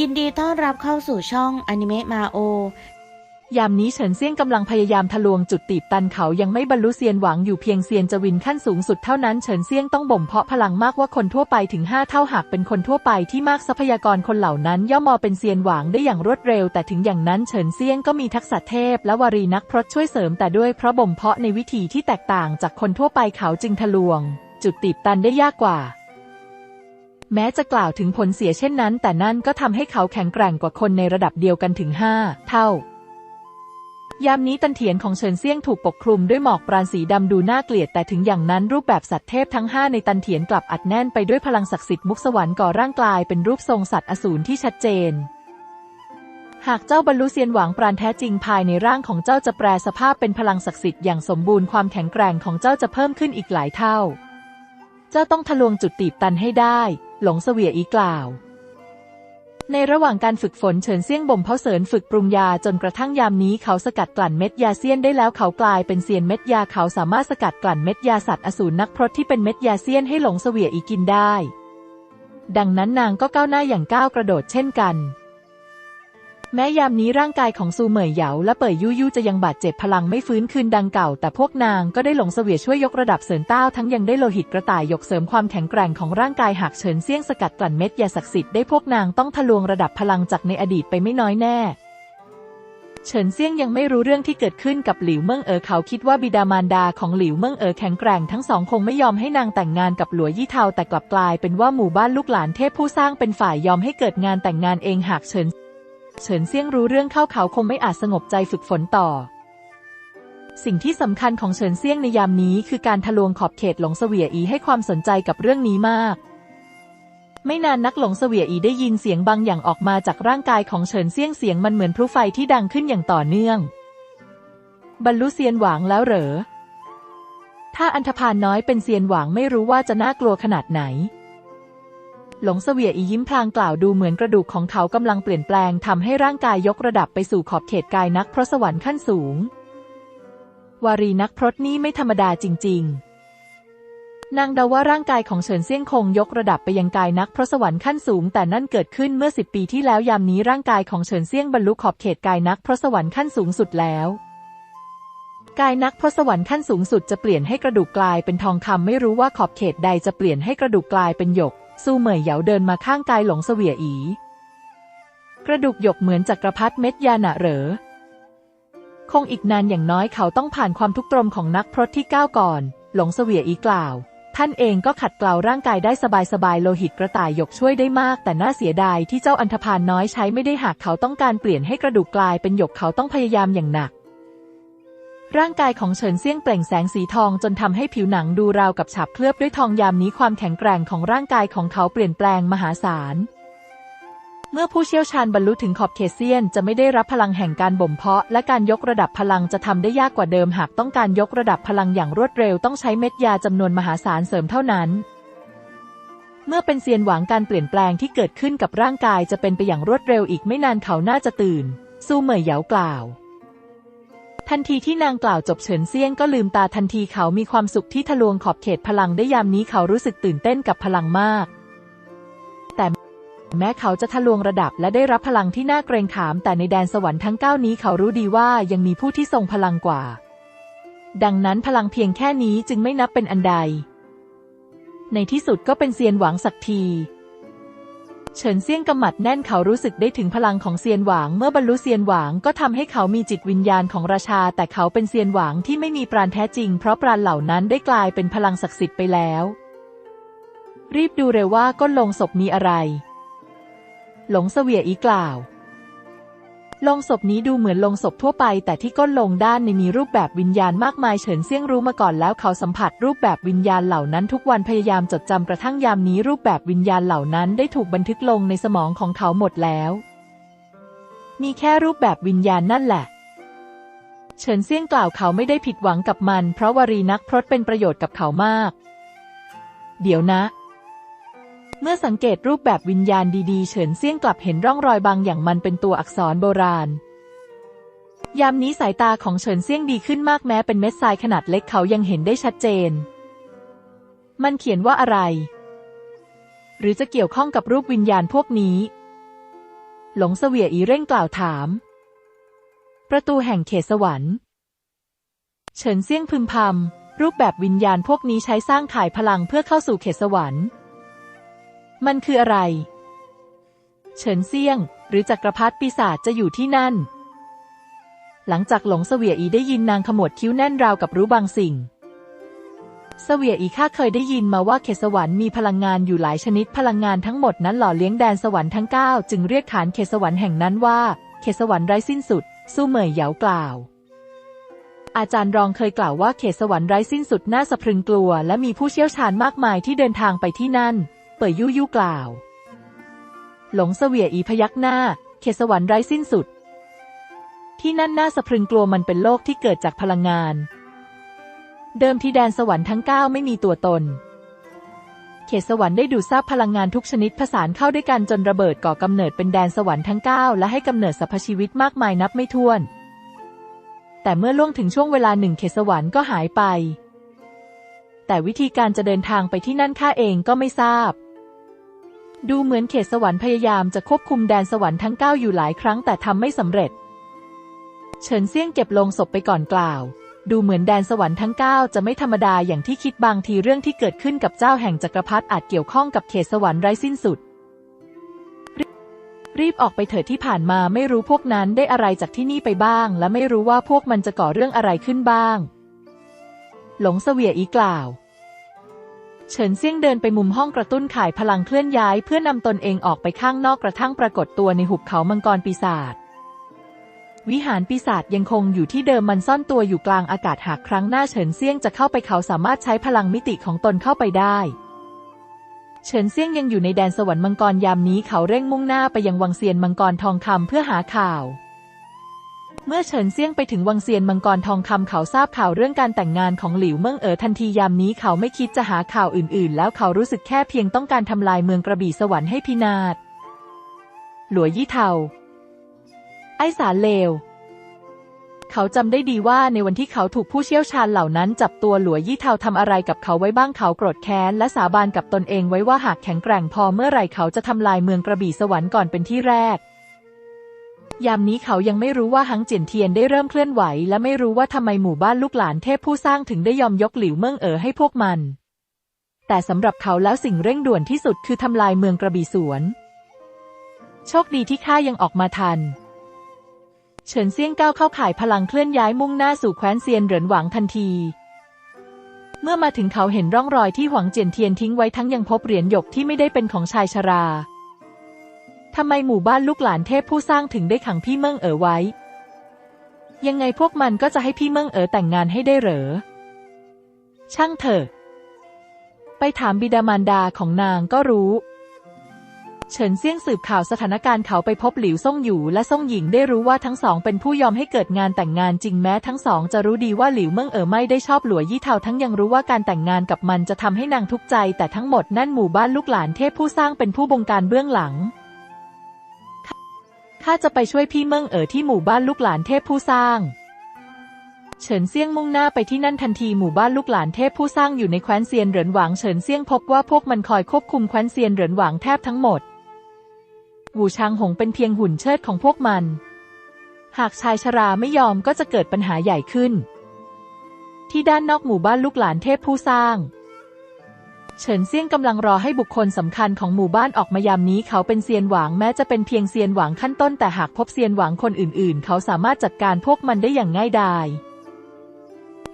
ยินดีต้อนรับเข้าสู่ช่องอนิเมะมาโอ ยามนี้เฉินเซี่ยงกำลังพยายามทะลวงจุดตีบตันเขายังไม่บรรลุเซียนหวังอยู่เพียงเซียนจวินขั้นสูงสุดเท่านั้นเฉินเซี่ยงต้องบ่มเพาะพลังมากว่าคนทั่วไปถึง 5 เท่าหากเป็นคนทั่วไปที่มากทรัพยากรคนเหล่านั้น ย่อมมอเป็นเซียนหวังได้อย่างรวดเร็ว แต่ถึงอย่างนั้นเฉินเซี่ยงก็มีทักษะเทพ และวารีนักพรตช่วยเสริมแต่ด้วยเพราะบ่มเพาะในวิธีที่แตกต่างจากคนทั่วไปเขาจึงทะลวง จุดตีบตันได้ยากกว่า แม้จะกล่าวถึงผลเสียเช่นนั้น แต่นั่นก็ทำให้เขาแข็งแกร่งกว่าคนในระดับเดียวกันถึง 5 เท่า ยามนี้ตันเถียนของเฉินเซี่ยงถูกปกคลุมด้วยหมอกปราณสีดำดูน่าเกลียดแต่ถึงอย่างนั้นรูปแบบสัตว์เทพทั้ง 5 ในตันเถียนกลับอัดแน่นไปด้วยพลังศักดิ์สิทธิ์มุกสวรรค์ก่อร่างกลายเป็นรูปทรงสัตว์อสูรที่ชัดเจนหากเจ้าบรรลุเซียนหวังปราณแท้จริงภายในร่างของเจ้าจะแปลสภาพเป็นพลังศักดิ์สิทธิ์อย่างสมบูรณ์ความแข็งแกร่งของเจ้าจะเพิ่มขึ้นอีกหลายเท่า เจ้าต้องทะลวงจุดตีบตันให้ได้ หลงเสวียอีกล่าว ในระหว่างการฝึกฝนเฉินเซี่ยงบ่มเพาเสริญฝึกปรุงยาจนกระทั่งยามนี้เขาสกัดกลั่นเม็ดยาเซียนได้แล้วเขากลายเป็นเซียนเม็ดยาเขาสามารถสกัดกลั่นเม็ดยาสัตว์อสูรนักพรตที่เป็นเม็ดยาเซียนให้หลงเสวียอีกินได้ ดังนั้นนางก็ก้าวหน้าอย่างก้าวกระโดดเช่นกัน แม้ยามนี้ร่างกายของซูเหมยเหยาและเป่ยยู่ยู่จะยังบาดเจ็บพลังไม่ฟื้นคืนดังเก่า แต่พวกนางก็ได้หลงเสวียช่วยยกระดับเสริญเต้าทั้งยังได้โลหิตกระต่ายยกเสริมความแข็งแกร่งของร่างกายหากเฉินเซี่ยงสกัดกลั่นเม็ดยาศักดิ์สิทธิ์ได้พวกนางต้องทะลวงระดับพลังจากในอดีตไปไม่น้อยแน่เฉินเซี่ยงยังไม่รู้เรื่องที่เกิดขึ้นกับหลิวเมิ่งเอ๋อเขาคิดว่าบิดามารดาของหลิวเมิ่งเอ๋อแข็งแกร่งทั้งสองคงไม่ยอมให้นางแต่งงานกับหลัวยี่เทาแต่กลับกลายเป็นว่าหมู่บ้านลูกหลานเทพผู้สร้างเป็นฝ่ายยอมให้เกิดงานแต่งงานเองหากเฉิน เฉินเซี่ยงรู้เรื่องเข้าเขาคงไม่อาจสงบใจฝึกฝนต่อ สิ่งที่สำคัญของเฉินเซี่ยงในยามนี้คือการทะลวงขอบเขตหลงเสวียอีให้ความสนใจกับเรื่องนี้มาก ไม่นานนักหลงเสวียอีได้ยินเสียงบางอย่างออกมาจากร่างกายของเฉินเซี่ยงเสียงมันเหมือนพลุไฟที่ดังขึ้นอย่างต่อเนื่อง บรรลุเซียนหวางแล้วเหรอ ถ้าอันธพาลน้อยเป็นเซียนหวางไม่รู้ว่าจะน่ากลัวขนาดไหน หลงเสวียอียิ้มพลางกล่าวดูเหมือนกระดูกของเขากำลังเปลี่ยนแปลงทำให้ร่างกายยกระดับไปสู่ขอบเขตกายนักพรสวรรค์ขั้นสูง วารีนักพรตนี่ไม่ธรรมดาจริง ๆ นางเดาว่าร่างกายของเฉินเซี่ยงคงยกระดับไปยังกายนักพรสวรรค์ขั้นสูง แต่นั่นเกิดขึ้นเมื่อสิบปีที่แล้วยามนี้ร่างกายของเฉินเซี่ยงบรรลุขอบเขตกายนักพรสวรรค์ขั้นสูงสุดแล้วกายนักพรสวรรค์ขั้นสูงสุดจะเปลี่ยนให้กระดูกกลายเป็นทองคำไม่รู้ว่าขอบเขตใดจะเปลี่ยนให้กระดูกกลายเป็นหยก ซูเหมยเหยาเดินมาข้างกายหลงเสวียอี กระดูกหยกเหมือนจักรพรรดิเม็ดยาหนะเหรอ คงอีกนานอย่างน้อยเขาต้องผ่านความทุกข์ตรมของนักพรตที่ก้าวก่อน หลงเสวียอีกล่าว ท่านเองก็ขัดเกลาร่างกายได้สบายๆโลหิตกระต่ายหยกช่วยได้มาก แต่น่าเสียดายที่เจ้าอันธพาลน้อยใช้ไม่ได้หากเขาต้องการเปลี่ยนให้กระดูกกลายเป็นหยกเขาต้องพยายามอย่างหนัก ร่างกายของเฉินเซี่ยงเปล่งแสงสีทองจนทำให้ผิวหนังดูราวกับฉาบเคลือบด้วยทองยามนี้ความแข็งแกร่งของร่างกายของเขาเปลี่ยนแปลงมหาศาล เมื่อผู้เชี่ยวชาญบรรลุถึงขอบเขตเซียนจะไม่ได้รับพลังแห่งการบ่มเพาะ และการยกระดับพลังจะทำได้ยากกว่าเดิมหากต้องการยกระดับพลังอย่างรวดเร็วต้องใช้เม็ดยาจำนวนมหาศาลเสริมเท่านั้นเมื่อเป็นเซียนหวังการเปลี่ยนแปลงที่เกิดขึ้นกับร่างกายจะเป็นไปอย่างรวดเร็วอีกไม่นานเขาน่าจะตื่น สู้เหมยเหยากล่าว ทันทีที่นางกล่าวจบเฉินเซียงก็ลืมตาทันทีเขามีความสุขที่ทะลวงขอบเขตพลังได้ยามนี้เขารู้สึกตื่นเต้นกับพลังมาก แต่แม้เขาจะทะลวงระดับและได้รับพลังที่น่าเกรงขาม แต่ในแดนสวรรค์ทั้งเก้านี้เขารู้ดีว่ายังมีผู้ที่ทรงพลังกว่า ดังนั้นพลังเพียงแค่นี้จึงไม่นับเป็นอันใด ในที่สุดก็เป็นเซียนหวังสักที เฉินเซี่ยงกำหมัดแน่นเขารู้สึกได้ถึงพลังของเซียนหวาง เมื่อบรรลุเซียนหวางก็ทำให้เขามีจิตวิญญาณของราชา แต่เขาเป็นเซียนหวางที่ไม่มีปราณแท้จริง เพราะปราณเหล่านั้นได้กลายเป็นพลังศักดิ์สิทธิ์ไปแล้ว รีบดูเร็วว่าก้นลงศพมีอะไร หลงเสวียอีกล่าว ลงศพนี้ดูเหมือนลงศพทั่วไป แต่ที่ก้นลงด้านในมีรูปแบบวิญญาณมากมายเฉินเซี่ยงรู้มาก่อนแล้วเขาสัมผัสรูปแบบวิญญาณเหล่านั้นทุกวันพยายามจดจำกระทั่งยามนี้รูปแบบวิญญาณเหล่านั้นได้ถูกบันทึกลงในสมองของเขาหมดแล้ว มีแค่รูปแบบวิญญาณนั่นแหละเฉินเซี่ยงกล่าวเขาไม่ได้ผิดหวังกับมัน เพราะวารีนักพรตเป็นประโยชน์กับเขามาก เดี๋ยวนะ เมื่อสังเกตรูปแบบวิญญาณดีๆ เฉินเซี่ยงกลับเห็นร่องรอยบางอย่างมันเป็นตัวอักษรโบราณ ยามนี้สายตาของเฉินเซี่ยงดีขึ้นมากแม้เป็นเม็ดทรายขนาดเล็กเขายังเห็นได้ชัดเจน มันเขียนว่าอะไร หรือจะเกี่ยวข้องกับรูปวิญญาณพวกนี้ หลงเสวียอีเร่งกล่าวถาม ประตูแห่งเขตสวรรค์เฉินเซี่ยงพึมพำรูปแบบวิญญาณพวกนี้ใช้สร้างข่ายพลังเพื่อเข้าสู่เขตสวรรค์ มันคืออะไร เฉินเซี่ยง หรือจักรพรรดิปีศาจจะอยู่ที่นั่น หลังจากหลงเสวียอีได้ยินนางขมวดคิ้วแน่นราวกับรู้บางสิ่งเสวียอีข้าเคยได้ยินมาว่าเขตสวรรค์มีพลังงานอยู่หลายชนิดพลังงานทั้งหมดนั้นหล่อเลี้ยงแดนสวรรค์ทั้งเก้าจึงเรียกขานเขตสวรรค์แห่งนั้นว่า เขตสวรรค์ไร้สิ้นสุด สู้เหมยเหยากล่าว อาจารย์รองเคยกล่าวว่าเขตสวรรค์ไร้สิ้นสุดน่าสะพรึงกลัว และมีผู้เชี่ยวชาญมากมายที่เดินทางไปที่นั่น ปิดยุยุกล่าว หลงเสวียอีพยักหน้า เขตสวรรค์ไร้สิ้นสุด ที่นั่นน่าสะพรึงกลัวมันเป็นโลกที่เกิดจากพลังงาน เดิมที่แดนสวรรค์ทั้งเก้าไม่มีตัวตน เขตสวรรค์ได้ดูดซาบพลังงานทุกชนิดผสานเข้าด้วยกันจนระเบิดก่อกำเนิดเป็นแดนสวรรค์ทั้งเก้าและให้กำเนิดสรรพชีวิตมากมายนับไม่ถ้วน แต่เมื่อล่วงถึงช่วงเวลาหนึ่งเขตสวรรค์ก็หายไปแต่วิธีการจะเดินทางไปที่นั่นข้าเองก็ไม่ทราบ ดูเหมือนเขตสวรรค์พยายามจะควบคุมแดนสวรรค์ทั้งเก้าอยู่หลายครั้งแต่ทำไม่สำเร็จ เฉินเซี่ยงเก็บลงศพไปก่อนกล่าว ดูเหมือนแดนสวรรค์ทั้งเก้าจะไม่ธรรมดาอย่างที่คิดบางทีเรื่องที่เกิดขึ้นกับเจ้าแห่งจักรพรรดิอาจเกี่ยวข้องกับเขตสวรรค์ไร้สิ้นสุดรรีบออกไปเถิดที่ผ่านมาไม่รู้พวกนั้นได้อะไรจากที่นี่ไปบ้าง และไม่รู้ว่าพวกมันจะก่อเรื่องอะไรขึ้นบ้าง หลงเสวียอีกล่าว เฉินเซี่ยงเดินไปมุมห้องกระตุ้นข่ายพลังเคลื่อนย้าย เพื่อนำตนเองออกไปข้างนอกกระทั่งปรากฏตัวในหุบเขามังกรปีศาจวิหารปีศาจยังคงอยู่ที่เดิมมันซ่อนตัวอยู่กลางอากาศหากครั้งหน้าเฉินเซี่ยงจะเข้าไปเขาสามารถใช้พลังมิติของตนเข้าไปได้ เฉินเซี่ยงยังอยู่ในแดนสวรรค์มังกรยามนี้เขาเร่งมุ่งหน้าไปยังวังเซียนมังกรทองคำเพื่อหาข่าว เมื่อเฉินเซี่ยงไปถึงวังเซียนมังกรทองคำเขาทราบข่าวเรื่องการแต่งงานของหลิวเมิ่งเอ๋อทันทียามนี้เขาไม่คิดจะหาข่าวอื่นๆ แล้วเขารู้สึกแค่เพียงต้องการทำลายเมืองกระบี่สวรรค์ให้พินาศ หลัวยี่เทา ไอ้สารเลว เขาจำได้ดีว่าในวันที่เขาถูกผู้เชี่ยวชาญเหล่านั้นจับตัวหลัวยี่เทาทำอะไรกับเขาไว้บ้างเขาโกรธแค้นและสาบานกับตนเองไว้ว่าหากแข็งแกร่งพอเมื่อไหร่เขาจะทำลายเมืองกระบี่สวรรค์ก่อนเป็นที่แรก ยามนี้เขายังไม่รู้ว่าหังเจียนเทียนได้เริ่มเคลื่อนไหว และไม่รู้ว่าทำไมหมู่บ้านลูกหลานเทพผู้สร้างถึงได้ยอมยกหลิวเมิ่งเอ๋อให้พวกมัน แต่สำหรับเขาแล้วสิ่งเร่งด่วนที่สุดคือทำลายเมืองกระบี่สวน โชคดีที่ข้ายังออกมาทัน เฉินเซี่ยงก้าวเข้าข่ายพลังเคลื่อนย้ายมุ่งหน้าสู่แคว้นเซียนเหรินหวังทันที เมื่อมาถึงเขาเห็นร่องรอยที่หวังเจียนเทียนทิ้งไว้ทั้งยังพบเหรียญหยกที่ไม่ได้เป็นของชายชรา ทำไมหมู่บ้านลูกหลานเทพผู้สร้างถึงได้ขังพี่เมิ่งเอ๋อไว้ ยังไงพวกมันก็จะให้พี่เมิ่งเอ๋อแต่งงานให้ได้เหรอ ช่างเถอะ ไปถามบิดามารดาของนางก็รู้ เฉินเซี่ยงสืบข่าวสถานการณ์เขาไปพบหลิวซ่งอยู่และซ่งหญิงได้รู้ว่าทั้งสองเป็นผู้ยอมให้เกิดงานแต่งงานจริงแม้ทั้งสองจะรู้ดีว่าหลิวเมิ่งเอ๋อไม่ได้ชอบหลัวยี่เทาทั้งยังรู้ว่าการแต่งงานกับมันจะทำให้นางทุกข์ใจ แต่ทั้งหมดนั่นหมู่บ้านลูกหลานเทพผู้สร้างเป็นผู้บงการเบื้องหลัง ข้าจะไปช่วยพี่เมิ่งเอ๋อที่หมู่บ้านลูกหลานเทพผู้สร้าง เฉินเซี่ยงมุ่งหน้าไปที่นั่นทันทีหมู่บ้านลูกหลานเทพผู้สร้างอยู่ในแคว้นเซียนเหรินหวางเฉินเซี่ยงพบว่าพวกมันคอยควบคุมแคว้นเซียนเหรินหวางแทบทั้งหมดหูชางหงเป็นเพียงหุ่นเชิดของพวกมัน หากชายชราไม่ยอมก็จะเกิดปัญหาใหญ่ขึ้น ที่ด้านนอกหมู่บ้านลูกหลานเทพผู้สร้าง เฉินเซี่ยงกำลังรอให้บุคคลสำคัญของหมู่บ้านออกมายามนี้เขาเป็นเซียนหวางแม้จะเป็นเพียงเซียนหวางขั้นต้นแต่หากพบเซียนหวางคนอื่นๆ เขาสามารถจัดการพวกมันได้อย่างง่ายดาย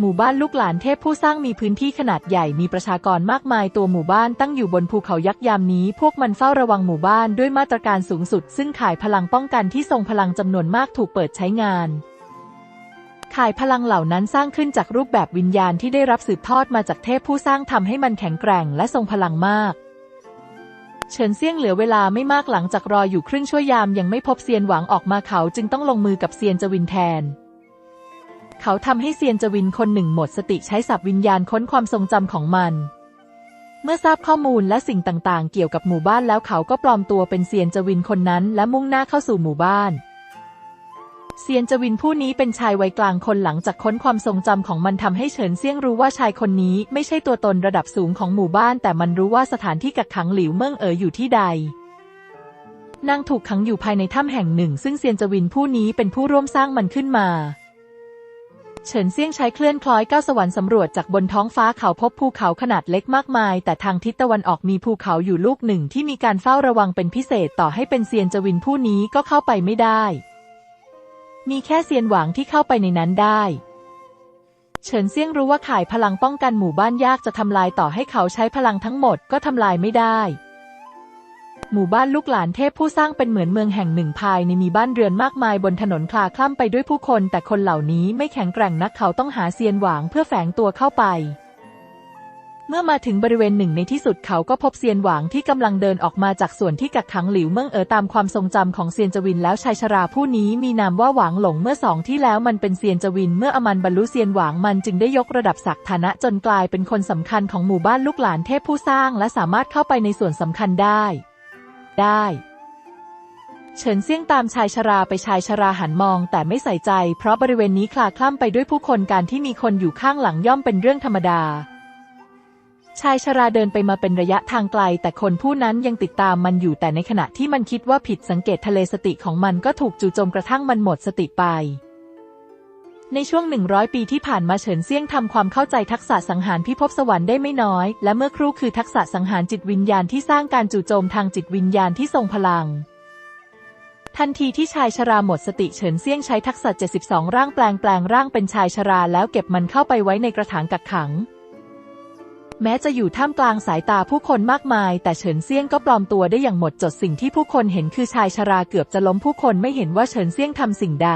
หมู่บ้านลูกหลานเทพผู้สร้างมีพื้นที่ขนาดใหญ่มีประชากรมากมายตัวหมู่บ้านตั้งอยู่บนภูเขายักษ์ยามนี้ พวกมันเฝ้าระวังหมู่บ้านด้วยมาตรการสูงสุด ซึ่งขายพลังป้องกันที่ทรงพลังจำนวนมากถูกเปิดใช้งาน ข่ายพลังเหล่านั้นสร้างขึ้นจากรูปแบบวิญญาณที่ได้รับสืบทอดมาจากเทพผู้สร้างทำให้มันแข็งแกร่งและทรงพลังมากเฉินเซี่ยงเหลือเวลาไม่มากหลังจากรออยู่ครึ่งชั่วยามยังไม่พบเซียนหวังออกมาเขาจึงต้องลงมือกับเซียนจวินแทน เขาทำให้เซียนจวินคนหนึ่งหมดสติใช้สับวิญญาณค้นความทรงจำของมัน เมื่อทราบข้อมูลและสิ่งต่างๆ เกี่ยวกับหมู่บ้านแล้วเขาก็ปลอมตัวเป็นเซียนจวินคนนั้น และมุ่งหน้าเข้าสู่หมู่บ้าน เซียนจวินผู้นี้เป็นชายวัยกลางคนหลังจากค้นความทรงจำของมันทำให้เฉินเซี่ยงรู้ว่าชายคนนี้ไม่ใช่ตัวตนระดับสูงของหมู่บ้าน แต่มันรู้ว่าสถานที่กักขังหลิวเมิ่งเอ๋ออยู่ที่ใดนางถูกขังอยู่ภายในถ้ำแห่งหนึ่ง ซึ่งเซียนจวินผู้นี้เป็นผู้ร่วมสร้างมันขึ้นมา เฉินเซี่ยงใช้เคลื่อนคล้อยก้าวสวรรค์สำรวจจากบนท้องฟ้าเขาพบภูเขาขนาดเล็กมากมาย แต่ทางทิศตะวันออกมีภูเขาอยู่ลูกหนึ่งที่มีการเฝ้าระวังเป็นพิเศษต่อให้เป็นเซียนจวินผู้นี้ก็เข้าไปไม่ได้ มีแค่เซียนหวางที่เข้าไปในนั้นได้ เฉินเซี่ยงรู้ว่าข่ายพลังป้องกันหมู่บ้านยากจะทำลายต่อให้เขาใช้พลังทั้งหมดก็ทำลายไม่ได้ หมู่บ้านลูกหลานเทพผู้สร้างเป็นเหมือนเมืองแห่งหนึ่งภายในมีบ้านเรือนมากมายบนถนนคลาคล่ำไปด้วยผู้คน แต่คนเหล่านี้ไม่แข็งแกร่งนักเขาต้องหาเซียนหวางเพื่อแฝงตัวเข้าไป เมื่อมาถึงบริเวณหนึ่งในที่สุดเขาก็พบเซียนหวางที่กำลังเดินออกมาจากส่วนที่กักขังหลิวเมืองเอ๋อตามความทรงจำของเซียนจวินแล้วชายชราผู้นี้มีนามว่าหวางหลงเมื่อสองที่แล้วมันเป็นเซียนจวินเมื่ออมันบรรลุเซียนหวางมันจึงได้ยกระดับศักดิ์ฐานะจนกลายเป็นคนสำคัญของหมู่บ้านลูกหลานเทพผู้สร้างและสามารถเข้าไปในส่วนสำคัญได้ ได้เฉินเซี่ยงตามชายชราไปชายชราหันมองแต่ไม่ใส่ใจ เพราะบริเวณนี้คลาคล่ำไปด้วยผู้คนการที่มีคนอยู่ข้างหลังย่อมเป็นเรื่องธรรมดา ชายชราเดินไปมาเป็นระยะทางไกล แต่คนผู้นั้นยังติดตามมันอยู่แต่ในขณะที่มันคิดว่าผิดสังเกตทะเลสติของมันก็ถูกจู่โจมกระทั่งมันหมดสติไป ในช่วง 100 ปีที่ผ่านมาเฉินเซี่ยงทำความเข้าใจทักษะสังหารพิภพสวรรค์ได้ไม่น้อย และเมื่อครู่คือทักษะสังหารจิตวิญญาณที่สร้างการจู่โจมทางจิตวิญญาณที่ทรงพลังทันทีที่ชายชราหมดสติเฉินเซี่ยงใช้ทักษะ 72 ร่างแปลงแปลงร่างเป็นชายชราแล้วเก็บมันเข้าไปไว้ในกระถางกักขัง แม้จะอยู่ท่ามกลางสายตาผู้คนมากมาย แต่เฉินเซี่ยงก็ปลอมตัวได้อย่างหมดจดสิ่งที่ผู้คนเห็นคือชายชราเกือบจะล้มผู้คนไม่เห็นว่าเฉินเซี่ยงทำสิ่งใด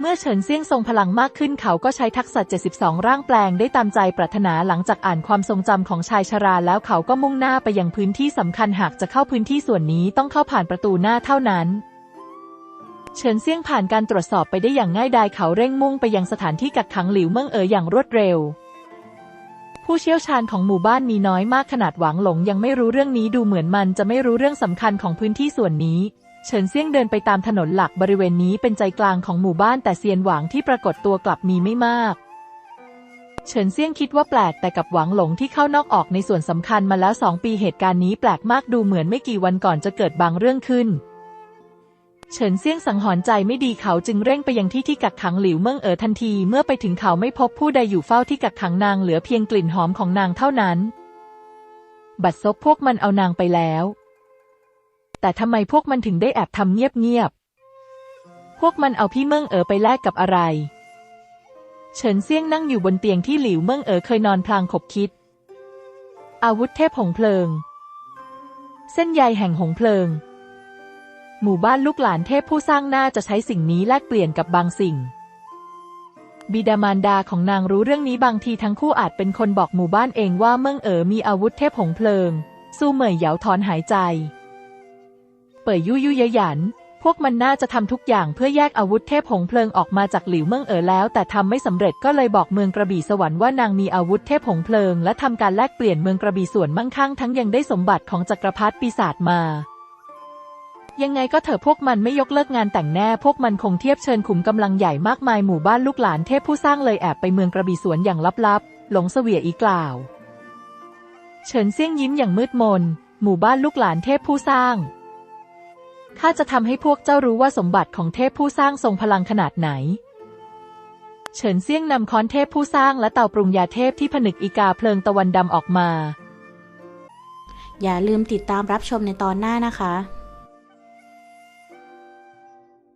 เมื่อเฉินเซี่ยงทรงพลังมากขึ้นเขาก็ใช้ทักษะ 72 ร่างแปลงได้ตามใจปรารถนาหลังจากอ่านความทรงจำของชายชราแล้วเขาก็มุ่งหน้าไปยังพื้นที่สำคัญหากจะเข้าพื้นที่ส่วนนี้ต้องเข้าผ่านประตูหน้าเท่านั้นเฉินเซี่ยงผ่านการตรวจสอบไปได้อย่างง่ายดายเขาเร่งมุ่งไปยังสถานที่กักขังหลิวเมืองเอ๋ออย่างรวดเร็ว ผู้เชี่ยวชาญของหมู่บ้านมีน้อยมากขนาดหวังหลงยังไม่รู้เรื่องนี้ดูเหมือนมันจะไม่รู้เรื่องสำคัญของพื้นที่ส่วนนี้เฉินเซี่ยงเดินไปตามถนนหลักบริเวณนี้เป็นใจกลางของหมู่บ้านแต่เซียนหวางที่ปรากฏตัวกลับมีไม่มากเฉินเซี่ยงคิดว่าแปลกแต่กับหวังหลงที่เข้านอกออกในส่วนสำคัญมาแล้วสองปีเหตุการณ์นี้แปลกมากดูเหมือนไม่กี่วันก่อนจะเกิดบางเรื่องขึ้น เฉินเซี่ยงสังหรณ์ใจไม่ดีเขาจึงเร่งไปยังที่ที่กักขังหลิวเมืองเอ๋อทันที เมื่อไปถึงเขาไม่พบผู้ใดอยู่เฝ้าที่กักขังนางเหลือเพียงกลิ่นหอมของนางเท่านั้น บัดซบพวกมันเอานางไปแล้ว แต่ทำไมพวกมันถึงได้แอบทำเงียบๆพวกมันเอาพี่เมืองเอ๋อไปแลกกับอะไร เฉินเซี่ยงนั่งอยู่บนเตียงที่หลิวเมืองเอ๋อเคยนอนพลางขบคิด อาวุธเทพหงเพลิง เส้นใยแห่งหงเพลิง หมู่บ้านลูกหลานเทพผู้สร้างน่าจะใช้สิ่งนี้แลกเปลี่ยนกับบางสิ่ง บิดามารดาของนางรู้เรื่องนี้บางทีทั้งคู่อาจเป็นคนบอกหมู่บ้านเองว่าเมืองเอ๋อมีอาวุธเทพหงเพลิง สู้เหมยเหยาถอนหายใจ เป่ยยุยุยยัน พวกมันน่าจะทำทุกอย่างเพื่อแยกอาวุธเทพหงเพลิงออกมาจากหลิวเมืองเอ๋อแล้ว แต่ทำไม่สำเร็จก็เลยบอกเมืองกระบี่สวรรค์ว่านางมีอาวุธเทพหงเพลิง และทำการแลกเปลี่ยนเมืองกระบี่ส่วนมั่งคั่งทั้งยังได้สมบัติของจักรพรรดิปีศาจมา ยังไงก็เถอะพวกมันไม่ยกเลิกงานแต่งแน่ พวกมันคงเทียบเชิญขุมกำลังใหญ่มากมายหมู่บ้านลูกหลานเทพผู้สร้างเลยแอบไปเมืองกระบี่สวนอย่างลับๆ หลงเสวียอีกล่าว เฉินเซี่ยงยิ้มอย่างมืดมน หมู่บ้านลูกหลานเทพผู้สร้างข้าจะทำให้พวกเจ้ารู้ว่าสมบัติของเทพผู้สร้างทรงพลังขนาดไหน เฉินเซี่ยงนำค้อนเทพผู้สร้างและเตาปรุงยาเทพที่ผนึกอีกาเพลิงตะวันดำออกมา อย่าลืมติดตามรับชมในตอนหน้านะคะ